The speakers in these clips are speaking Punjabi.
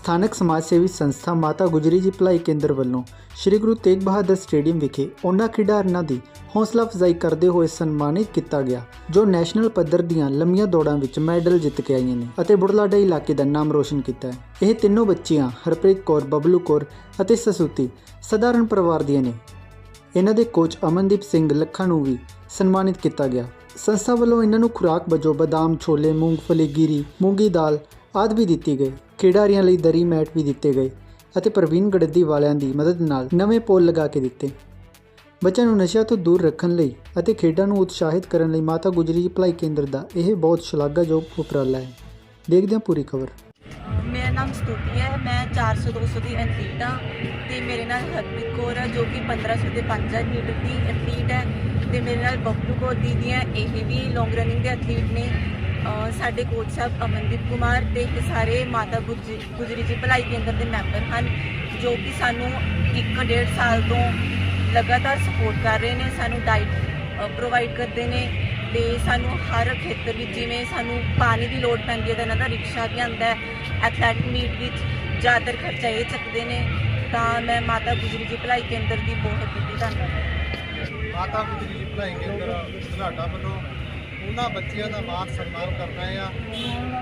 ਸਥਾਨਕ ਸਮਾਜ ਸੇਵੀ ਸੰਸਥਾ ਮਾਤਾ ਗੁਜਰੀ ਜੀ ਭਲਾਈ ਕੇਂਦਰ ਵੱਲੋਂ ਸ੍ਰੀ ਗੁਰੂ ਤੇਗ ਬਹਾਦਰ ਸਟੇਡੀਅਮ ਵਿਖੇ ਉਹਨਾਂ ਖਿਡਾਰਨਾਂ ਦੀ ਹੌਸਲਾ ਅਫਜ਼ਾਈ ਕਰਦੇ ਹੋਏ ਸਨਮਾਨਿਤ ਕੀਤਾ ਗਿਆ, ਜੋ ਨੈਸ਼ਨਲ ਪੱਧਰ ਦੀਆਂ ਲੰਮੀਆਂ ਦੌੜਾਂ ਵਿੱਚ ਮੈਡਲ ਜਿੱਤ ਕੇ ਆਈਆਂ ਨੇ ਅਤੇ ਬੁੜਲਾਡਾ ਇਲਾਕੇ ਦਾ ਨਾਮ ਰੋਸ਼ਨ ਕੀਤਾ ਹੈ। ਇਹ ਤਿੰਨੋਂ ਬੱਚੀਆਂ ਹਰਪ੍ਰੀਤ ਕੌਰ, ਬਬਲੂ ਕੌਰ ਅਤੇ ਸਸੂਤੀ ਸਧਾਰਨ ਪਰਿਵਾਰ ਦੀਆਂ ਨੇ। ਇਹਨਾਂ ਦੇ ਕੋਚ ਅਮਨਦੀਪ ਸਿੰਘ ਲੱਖਾ ਨੂੰ ਵੀ ਸਨਮਾਨਿਤ ਕੀਤਾ ਗਿਆ। ਸੰਸਥਾ ਵੱਲੋਂ ਇਹਨਾਂ ਨੂੰ ਖੁਰਾਕ ਵਜੋਂ ਬਦਾਮ, ਛੋਲੇ, ਮੂੰਗਫਲੀ, ਗਿਰੀ, ਮੂੰਗੀ ਦਾਲ ਆਦਿ ਵੀ ਦਿੱਤੀ ਗਈ ਖਿਡਾਰੀਆਂ ਲਈ ਦਰੀ ਮੈਟ ਵੀ ਦਿੱਤੇ ਗਏ ਅਤੇ ਪ੍ਰਵੀਨ ਗੜੱਦੀ ਵਾਲਿਆਂ ਦੀ ਮਦਦ ਨਾਲ ਨਵੇਂ ਪੋਲ ਲਗਾ ਕੇ ਦਿੱਤੇ। ਬੱਚਿਆਂ ਨੂੰ ਨਸ਼ਿਆਂ ਤੋਂ ਦੂਰ ਰੱਖਣ ਲਈ ਅਤੇ ਖੇਡਾਂ ਨੂੰ ਉਤਸ਼ਾਹਿਤ ਕਰਨ ਲਈ ਮਾਤਾ ਗੁਜਰੀ ਜੀ ਭਲਾਈ ਕੇਂਦਰ ਦਾ ਇਹ ਬਹੁਤ ਸ਼ਲਾਘਾਯੋਗ ਉਪਰਾਲਾ ਹੈ। ਦੇਖਦੇ ਹਾਂ ਪੂਰੀ ਖਬਰ। ਮੇਰਾ ਨਾਮ ਸਤੂਤੀ ਹੈ, ਮੈਂ 400 200 ਦੀ ਐਥਲੀਟ ਹਾਂ ਤੇ ਮੇਰੇ ਨਾਲ ਹਰਪ੍ਰੀਤ ਕੌਰ ਹੈ ਜੋ ਕਿ 1500 ਦੇ 5000 ਮੀਟਰ ਦੀ ਐਥਲੀਟ ਹੈ ਤੇ ਮੇਰੇ ਨਾਲ ਬੱਬਲੂ ਕੌਰ ਦੀਦੀ ਹੈ ਇਹ ਵੀ ਲੌਂਗ ਰਨਿੰਗ ਦੇ ਐਥਲੀਟ ਨੇ। ਸਾਡੇ ਕੋਚ ਸਾਹਿਬ ਅਮਨਦੀਪ ਕੁਮਾਰ ਤੇ ਇਹ ਸਾਰੇ ਮਾਤਾ ਗੁਜਰੀ ਗੁਜਰੀ ਜੀ ਭਲਾਈ ਕੇਂਦਰ ਦੇ ਮੈਂਬਰ ਹਨ, ਜੋ ਕਿ ਸਾਨੂੰ ਇੱਕ ਡੇਢ ਸਾਲ ਤੋਂ ਲਗਾਤਾਰ ਸਪੋਰਟ ਕਰ ਰਹੇ ਨੇ, ਸਾਨੂੰ ਡਾਈਟ ਪ੍ਰੋਵਾਈਡ ਕਰਦੇ ਨੇ ਤੇ ਸਾਨੂੰ ਹਰ ਖੇਤਰ ਵਿੱਚ ਜਿਵੇਂ ਸਾਨੂੰ ਪਾਣੀ ਦੀ ਲੋੜ ਪੈਂਦੀ ਹੈ ਤਾਂ ਇਹਨਾਂ ਦਾ ਰਿਕਸ਼ਾ ਵੀ ਆਉਂਦਾ ਐਥਲੈਟਿਕ ਮੀਟ ਵਿੱਚ ਜ਼ਿਆਦਾਤਰ ਖਰਚਾ ਇਹ ਚੱਕਦੇ ਨੇ, ਤਾਂ ਮੈਂ ਮਾਤਾ ਗੁਜਰੀ ਜੀ ਭਲਾਈ ਕੇਂਦਰ ਦੀ ਬਹੁਤ ਦਿੱਤੀ ਧੰਨਵਾਦ। ਮਾਤਾ ਗੁਜਰੀ ਜੀ ਭਲਾਈ ਕੇਂਦਰ ਬੁਢਲਾਡਾ ਵੱਲੋਂ ਉਹਨਾਂ ਬੱਚਿਆਂ ਦਾ ਮਾਣ ਸਨਮਾਨ ਕਰਨਾ ਆ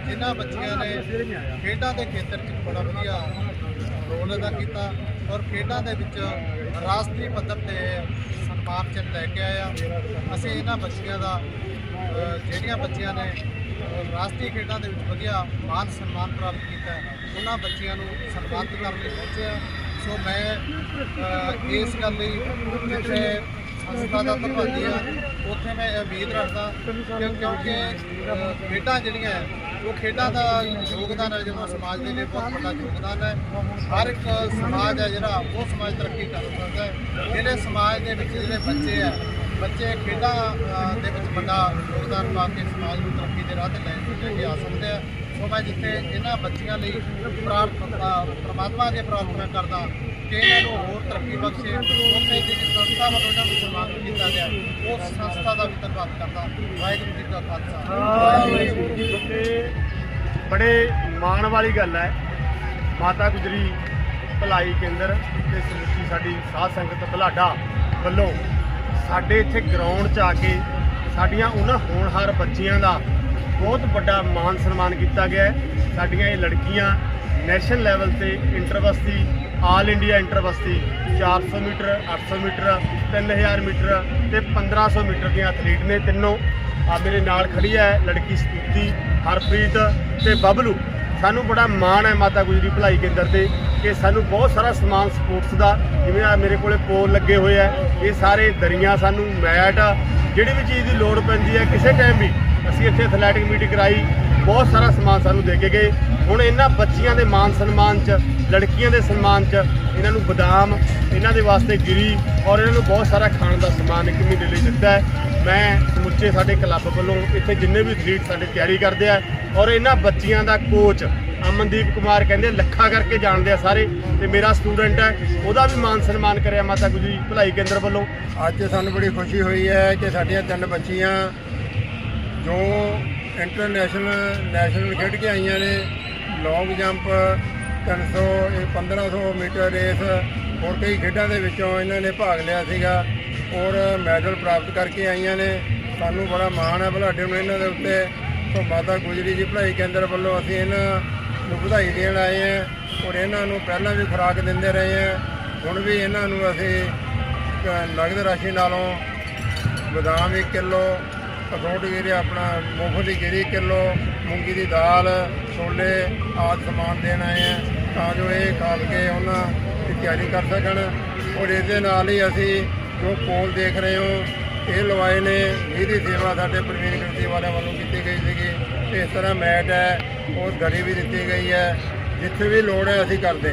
ਜਿਨ੍ਹਾਂ ਬੱਚਿਆਂ ਨੇ ਖੇਡਾਂ ਦੇ ਖੇਤਰ 'ਚ ਬੜਾ ਵਧੀਆ ਰੋਲ ਅਦਾ ਕੀਤਾ ਔਰ ਖੇਡਾਂ ਦੇ ਵਿੱਚ ਰਾਸ਼ਟਰੀ ਪੱਧਰ ਤੇ ਸਨਮਾਨ ਚ ਲੈ ਕੇ ਆਇਆ ਅਸੀਂ ਇਹਨਾਂ ਬੱਚਿਆਂ ਦਾ ਜਿਹੜੀਆਂ ਬੱਚਿਆਂ ਨੇ ਰਾਸ਼ਟਰੀ ਖੇਡਾਂ ਦੇ ਵਿੱਚ ਵਧੀਆ ਮਾਨ ਸਨਮਾਨ ਪ੍ਰਾਪਤ ਕੀਤਾ ਉਹਨਾਂ ਬੱਚਿਆਂ ਨੂੰ ਸਨਮਾਨਿਤ ਕਰਨ ਲਈ ਪਹੁੰਚਿਆ ਸੋ ਮੈਂ ਇਸ ਗੱਲ ਲਈ ਜਿੱਥੇ ਸੰਸਥਾ ਦਾ ਧੰਨਵਾਦੀ ਆ। ਉੱਥੇ ਮੈਂ ਉਮੀਦ ਰੱਖਦਾ ਕਿ ਕਿਉਂਕਿ ਖੇਡਾਂ ਜਿਹੜੀਆਂ ਉਹ ਖੇਡਾਂ ਦਾ ਯੋਗਦਾਨ ਹੈ ਜਿਹੜਾ ਸਮਾਜ ਦੇ ਲਈ ਬਹੁਤ ਵੱਡਾ ਯੋਗਦਾਨ ਹੈ, ਹਰ ਇੱਕ ਸਮਾਜ ਹੈ ਜਿਹੜਾ, ਉਹ ਸਮਾਜ ਤਰੱਕੀ ਕਰ ਸਕਦਾ ਹੈ। ਜਿਹੜੇ ਸਮਾਜ ਦੇ ਵਿੱਚ ਜਿਹੜੇ ਬੱਚੇ ਆ ਬੱਚੇ ਖੇਡਾਂ ਦੇ ਵਿੱਚ ਵੱਡਾ ਯੋਗਦਾਨ ਪਾ ਕੇ ਸਮਾਜ ਨੂੰ ਤਰੱਕੀ ਦੇ ਰਾਹ ਤੇ ਲੈ ਲੈ ਕੇ ਆ ਸਕਦੇ ਆ। ਸੋ ਮੈਂ ਜਿੱਥੇ ਇਹਨਾਂ ਬੱਚੀਆਂ ਲਈ ਪ੍ਰਾਰਥਨਾ ਪਰਮਾਤਮਾ ਅੱਗੇ ਪ੍ਰਾਰਥਨਾ ਕਰਦਾ ਕਿ ਇਹਨਾਂ ਨੂੰ ਹੋਰ ਤਰੱਕੀ ਬਖਸ਼ੇ, ਉੱਥੇ ਜਿਹੜੀ ਸੰਸਥਾ ਵੱਲੋਂ ਇਹਨਾਂ ਨੂੰ ਸਨਮਾਨਿਤ ਕੀਤਾ ਗਿਆ, ਉਸ ਸੰਸਥਾ ਦਾ ਵੀ ਧੰਨਵਾਦ ਕਰਦਾ। ਵਾਹਿਗੁਰੂ ਜੀ ਕਾ ਖਾਲਸਾ। ਬੜੇ ਮਾਣ ਵਾਲੀ ਗੱਲ ਹੈ। ਮਾਤਾ ਗੁਜਰੀ ਭਲਾਈ ਕੇਂਦਰ ਤੇ ਸਮੁੱਚੀ ਸਾਡੀ ਸਾਧ ਸੰਗਤ ਭਲਾਡਾ ਵੱਲੋਂ ਸਾਡੇ ਇੱਥੇ ਗਰਾਊਂਡ 'ਚ ਆ ਕੇ ਸਾਡੀਆਂ ਉਹਨਾਂ ਹੋਣਹਾਰ ਬੱਚੀਆਂ ਦਾ ਬਹੁਤ ਵੱਡਾ ਮਾਣ ਸਨਮਾਨ ਕੀਤਾ ਗਿਆ ਸਾਡੀਆਂ ਇਹ ਲੜਕੀਆਂ ਨੈਸ਼ਨਲ ਲੈਵਲ ਤੇ intervarsity all India inter intervarsity 400 metre 800 metre 3000 metre ਤੇ 1500 ਮੀਟਰ ਦੀਆਂ ਐਥਲੀਟ ਨੇ ਤਿੰਨੋਂ। ਆ ਮੇਰੇ ਨਾਲ ਖੜੀ ਹੈ ਲੜਕੀ ਸਤੂਤੀ ਹਰਪ੍ਰੀਤ ਤੇ ਬਬਲੂ। ਸਾਨੂੰ ਬੜਾ ਮਾਣ ਹੈ ਮਾਤਾ ਗੁਜਰੀ ਭਲਾਈ ਕੇਂਦਰ ਤੇ ਕਿ ਸਾਨੂੰ ਬਹੁਤ ਸਾਰਾ ਸਮਾਨ ਸਪੋਰਟਸ ਦਾ, ਜਿਵੇਂ ਆ ਮੇਰੇ ਕੋਲੇ ਪੋਲ ਲੱਗੇ ਹੋਏ ਆ, ਇਹ ਸਾਰੇ ਦਰੀਆਂ ਸਾਨੂੰ ਮੈਟ ਜਿਹੜੀ ਵੀ ਚੀਜ਼ ਦੀ ਲੋੜ ਪੈਂਦੀ ਹੈ, ਕਿਸੇ ਟਾਈਮ ਵੀ ਅਸੀਂ ਇੱਥੇ ਐਥਲੈਟਿਕ ਮੀਟਿੰਗ ਕਰਾਈ ਬਹੁਤ ਸਾਰਾ ਸਮਾਨ ਸਾਨੂੰ ਦੇ ਕੇ ਗਏ। ਹੁਣ ਇਹਨਾਂ ਬੱਚੀਆਂ ਦੇ ਮਾਨ ਸਨਮਾਨ 'ਚ, ਲੜਕੀਆਂ ਦੇ ਸਨਮਾਨ 'ਚ ਇਹਨਾਂ ਨੂੰ ਬਦਾਮ, ਇਹਨਾਂ ਦੇ ਵਾਸਤੇ ਗਿਰੀ ਔਰ ਇਹਨਾਂ ਨੂੰ ਬਹੁਤ ਸਾਰਾ ਖਾਣ ਦਾ ਸਮਾਨ ਇੱਕ ਮਹੀਨੇ ਲਈ ਦਿੱਤਾ ਹੈ। ਮੈਂ ਸਮੁੱਚੇ ਸਾਡੇ ਕਲੱਬ ਵੱਲੋਂ ਇੱਥੇ ਜਿੰਨੇ ਵੀ ਐਥਲੀਟ ਸਾਡੇ ਤਿਆਰੀ ਕਰਦੇ ਆ ਔਰ ਇਹਨਾਂ ਬੱਚੀਆਂ ਦਾ ਕੋਚ ਅਮਨਦੀਪ ਕੁਮਾਰ ਕਹਿੰਦੇ ਲੱਖਾ ਕਰਕੇ ਜਾਣਦੇ ਆ ਸਾਰੇ ਤੇ ਮੇਰਾ ਸਟੂਡੈਂਟ ਹੈ, ਉਹਦਾ ਵੀ ਮਾਨ ਸਨਮਾਨ ਕਰਿਆ ਮਾਤਾ ਗੁਜਰੀ ਭਲਾਈ ਕੇਂਦਰ ਵੱਲੋਂ। ਅੱਜ ਸਾਨੂੰ ਬੜੀ ਖੁਸ਼ੀ ਹੋਈ ਹੈ ਕਿ ਸਾਡੀਆਂ ਤਿੰਨ ਬੱਚੀਆਂ ਇੰਟਰਨੈਸ਼ਨਲ, ਨੈਸ਼ਨਲ ਖੇਡ ਕੇ ਆਈਆਂ ਨੇ। ਲੌਂਗ ਜੰਪ 300 ਇਹ 1500 ਮੀਟਰ ਰੇਸ ਹੋਰ ਕਈ ਖੇਡਾਂ ਦੇ ਵਿੱਚੋਂ ਇਹਨਾਂ ਨੇ ਭਾਗ ਲਿਆ ਸੀਗਾ। ਔਰ ਮੈਡਲ ਪ੍ਰਾਪਤ ਕਰਕੇ ਆਈਆਂ ਨੇ। ਸਾਨੂੰ ਬੜਾ ਮਾਣ ਹੈ ਬੁਲਾਡੇ ਨੂੰ ਇਹਨਾਂ ਦੇ ਉੱਤੇ। ਤੋਂ ਮਾਤਾ ਗੁਜਰੀ ਜੀ ਭਲਾਈ ਕੇਂਦਰ ਵੱਲੋਂ ਅਸੀਂ ਇਹਨਾਂ ਨੂੰ ਵਧਾਈ ਦੇਣ ਆਏ ਹਾਂ ਔਰ ਇਹਨਾਂ ਨੂੰ ਪਹਿਲਾਂ ਵੀ ਖੁਰਾਕ ਦਿੰਦੇ ਰਹੇ ਹਾਂ। ਹੁਣ ਵੀ ਇਹਨਾਂ ਨੂੰ ਅਸੀਂ ਨਗਦ ਰਾਸ਼ੀ ਨਾਲੋਂ ਬਦਾਮ 1 ਕਿਲੋ ਅਖਰੋਟ ਗਿਰੀ ਆਪਣਾ ਮੂੰਗਫਲੀ ਗਿਰੀ ਕਿਲੋ, ਮੂੰਗੀ ਦੀ ਦਾਲ, ਛੋਲੇ ਆਦਿ ਸਮਾਨ ਦੇਣ ਆਏ ਆ। ਤਾਂ ਜੋ ਇਹ ਖਾ ਕੇ ਉਹਨਾਂ ਦੀ ਤਿਆਰੀ ਕਰ ਸਕਣ। ਔਰ ਇਸ ਦੇ ਨਾਲ ਹੀ ਅਸੀਂ ਜੋ ਪੋਲ ਦੇਖ ਰਹੇ ਹੋ, ਇਹ ਲਵਾਏ ਨੇ। ਇਹਦੀ ਸੇਵਾ ਸਾਡੇ ਪ੍ਰਵੀਨ ਗ੍ਰੰਥੀ ਵਾਲਿਆਂ ਵੱਲੋਂ ਕੀਤੀ ਗਈ ਸੀਗੀ। ਇਸ ਤਰ੍ਹਾਂ ਮੈਟ ਹੈ, ਉਹ ਗਲੀ ਵੀ ਦਿੱਤੀ ਗਈ ਹੈ। ਜਿੱਥੇ ਵੀ ਲੋੜ ਹੈ, ਅਸੀਂ ਕਰਦੇ